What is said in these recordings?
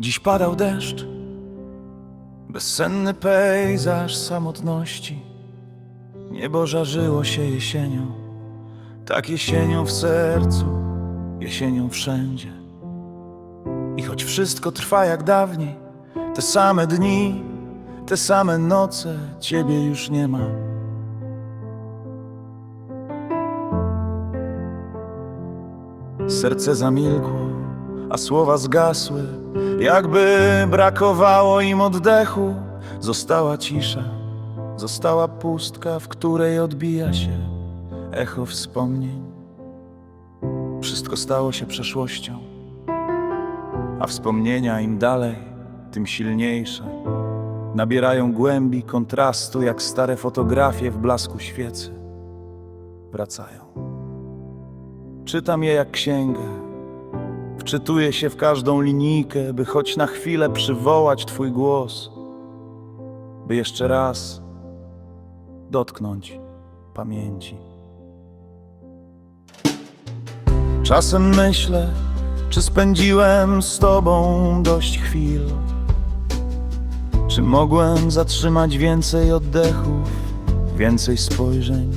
Dziś padał deszcz, bezsenny pejzaż samotności. Niebo żarzyło się jesienią, tak jesienią w sercu, jesienią wszędzie. I choć wszystko trwa jak dawniej, te same dni, te same noce, ciebie już nie ma. Serce zamilkło, a słowa zgasły, jakby brakowało im oddechu. Została cisza, została pustka, w której odbija się echo wspomnień. Wszystko stało się przeszłością, a wspomnienia im dalej, tym silniejsze. Nabierają głębi kontrastu, jak stare fotografie w blasku świecy. Wracają. Czytam je jak księgę. Wczytuję się w każdą linijkę, by choć na chwilę przywołać Twój głos, by jeszcze raz dotknąć pamięci. Czasem myślę, czy spędziłem z Tobą dość chwil, czy mogłem zatrzymać więcej oddechów, więcej spojrzeń.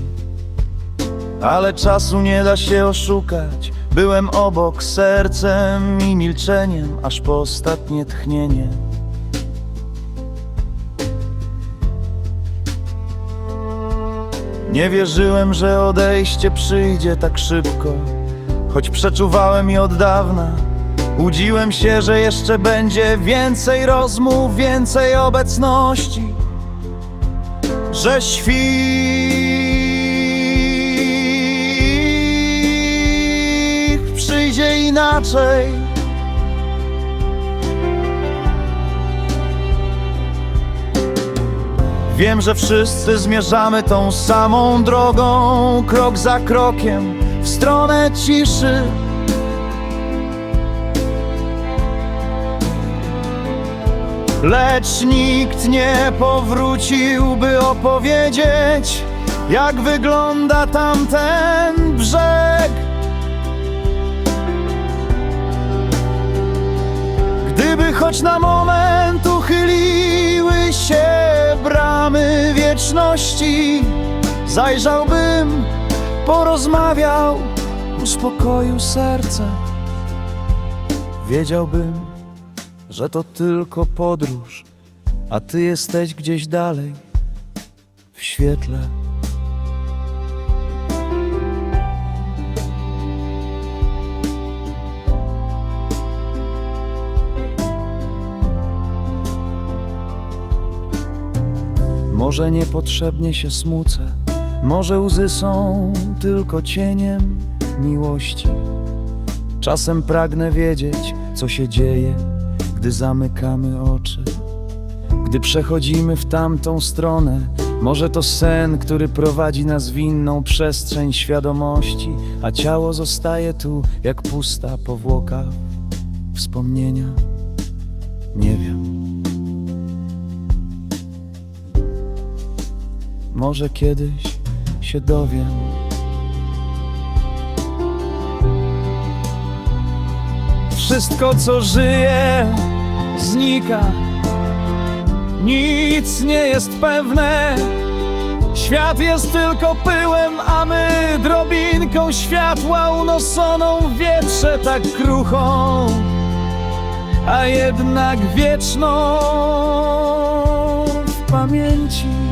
Ale czasu nie da się oszukać. Byłem obok sercem i milczeniem, aż po ostatnie tchnienie. Nie wierzyłem, że odejście przyjdzie tak szybko, choć przeczuwałem i od dawna. Łudziłem się, że jeszcze będzie więcej rozmów, więcej obecności, że świt inaczej. Wiem, że wszyscy zmierzamy tą samą drogą, krok za krokiem w stronę ciszy. Lecz nikt nie powrócił, by opowiedzieć, jak wygląda tamten brzeg. Choć na moment uchyliły się bramy wieczności, zajrzałbym, porozmawiał, uspokoił serce. Wiedziałbym, że to tylko podróż, a ty jesteś gdzieś dalej, w świetle. Może niepotrzebnie się smucę, może łzy są tylko cieniem miłości. Czasem pragnę wiedzieć, co się dzieje, gdy zamykamy oczy. Gdy przechodzimy w tamtą stronę, może to sen, który prowadzi nas w inną przestrzeń świadomości, a ciało zostaje tu jak pusta powłoka wspomnienia. Może kiedyś się dowiem. Wszystko, co żyje, znika. Nic nie jest pewne. Świat jest tylko pyłem, a my drobinką światła unosoną w wietrze tak kruchą, a jednak wieczną w pamięci.